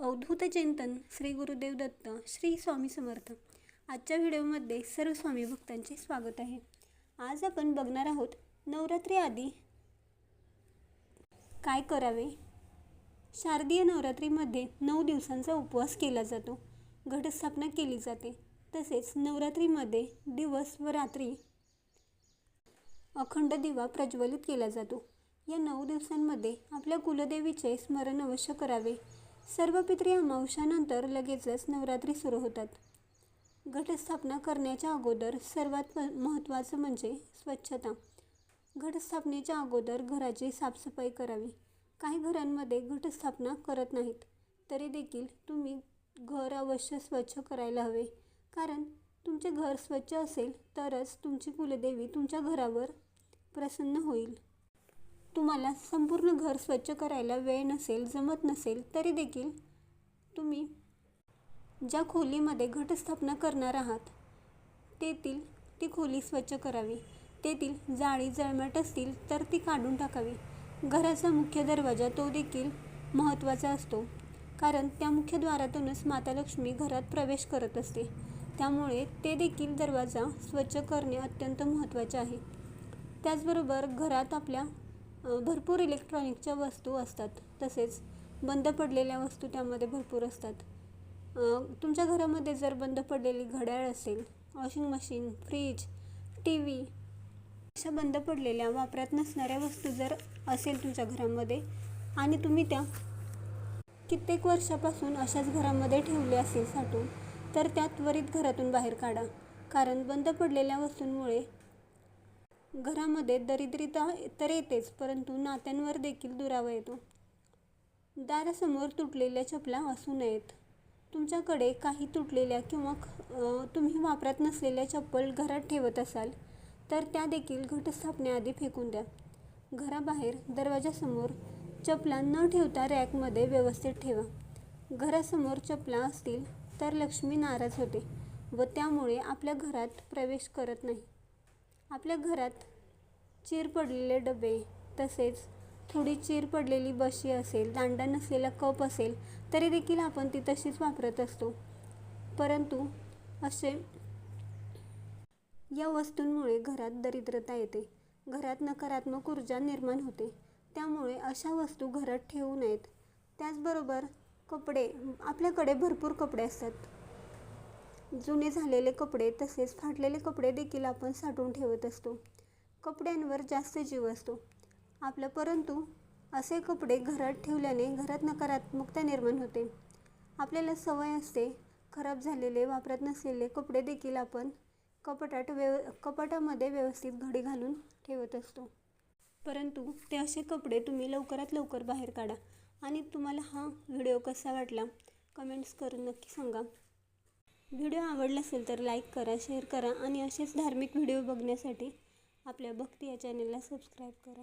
अवधूत चिंतन श्री गुरुदेव दत्त श्री स्वामी समर्थ. आजच्या व्हिडिओमध्ये सर्व स्वामी भक्तांचे स्वागत आहे. आज आपण बघणार आहोत नवरात्री आधी काय करावे? शारदीय नवरात्रीमध्ये नऊ दिवसांचा उपवास केला जातो. घटस्थापना केली जाते. तसेच नवरात्रीमध्ये दिवस व रात्री अखंड दिवा प्रज्वलित केला जातो. या नऊ दिवसांमध्ये आपल्या कुलदेवीचे स्मरण अवश्य करावे. सर्व पितरी अमावस्यानंतर लगेचच नवरात्री सुरू होतात. घटस्थापना करण्याच्या अगोदर सर्वात महत्त्वाचं म्हणजे स्वच्छता. घटस्थापनेच्या अगोदर घराची साफसफाई करावी. काही घरांमध्ये घटस्थापना करत नाहीत तरी देखील तुम्ही घर अवश्य स्वच्छ करायला हवे. कारण तुमचे घर स्वच्छ असेल तरच तुमची कुलदेवी तुमच्या घरावर प्रसन्न होईल. तुम्हाला संपूर्ण घर स्वच्छ करायला वेळ नसेल जमत नसेल तरी देखील तुम्ही ज्या खोलीमध्ये घटस्थापना करणार आहात तेथील ती खोली स्वच्छ करावी. तेथील जाळी जळमट असतील तर ती काढून टाकावी. घराचा मुख्य दरवाजा तो देखील महत्त्वाचा असतो कारण त्या मुख्य द्वारातूनच माता लक्ष्मी घरात प्रवेश करत असते. त्यामुळे ते देखील दरवाजा स्वच्छ करणे अत्यंत महत्त्वाचे आहे. त्याचबरोबर घरात आपल्या भरपूर इलेक्ट्रॉनिकच्या वस्तू असतात. तसेच बंद पडलेल्या वस्तू त्यामध्ये भरपूर असतात. तुमच्या घरामध्ये जर बंद पडलेली घड्याळ असेल washing machine fridge T V अशा बंद पडलेल्या वापरात नसणाऱ्या वस्तू जर असेल तुमच्या घरामध्ये आणि तुम्ही त्या कित्येक वर्षापासून अशाच घरामध्ये ठेवले असेल साठवून तर त्या त्वरित घरातून बाहेर काढा. कारण बंद पडलेल्या वस्तूंमुळे घरामध्ये दरिद्रता तर येतेच परंतु नात्यांवर देखील दुरावा येतो. दारासमोर तुटलेल्या चपला असू नयेत. तुमच्याकडे काही तुटलेल्या किंवा तुम्ही वापरत नसलेल्या चप्पल घरात ठेवत असाल तर त्या देखील घटस्थापनेआधी फेकून द्या. घराबाहेर दरवाजासमोर चपला न ठेवता रॅकमध्ये व्यवस्थित ठेवा. घरासमोर चपला असतील तर लक्ष्मी नाराज होते व त्यामुळे आपल्या घरात प्रवेश करत नाही. आपल्या घरात चीर पडलेले डबे तसेच थोडी चीर पडलेली बशी असेल दांडा नसलेला कप असेल तरी देखील आपण ती तशीच वापरत असतो. परंतु असे या वस्तूंमुळे घरात दरिद्रता येते. घरात नकारात्मक ऊर्जा निर्माण होते. त्यामुळे अशा वस्तू घरात ठेवू नयेत. त्याचबरोबर कपडे आपल्याकडे भरपूर कपडे असतात. जुने झालेले कपडे तसेच फाटलेले कपडे देखील आपण साठवून ठेवत असतो. कपड्यांवर जास्त जीव असतो. आपलं परंतु असे कपडे घरात ठेवल्याने घरात नकारात्मकता निर्माण होते. आपल्याला सवय असते खराब झालेले वापरत नसलेले कपडे देखील आपण कपाटात व्यव कपाटामध्ये व्यवस्थित घडी घालून ठेवत असतो. परंतु ते असे कपडे तुम्ही लवकरात लवकर बाहेर काढा आणि तुम्हाला हा व्हिडिओ कसा वाटला कमेंट्स करून नक्की सांगा. व्हिडिओ आवडला असेल तर लाईक करा शेअर करा आणि असेच धार्मिक व्हिडिओ बघण्यासाठी आपल्या भक्ती या चॅनलला सबस्क्राईब करा.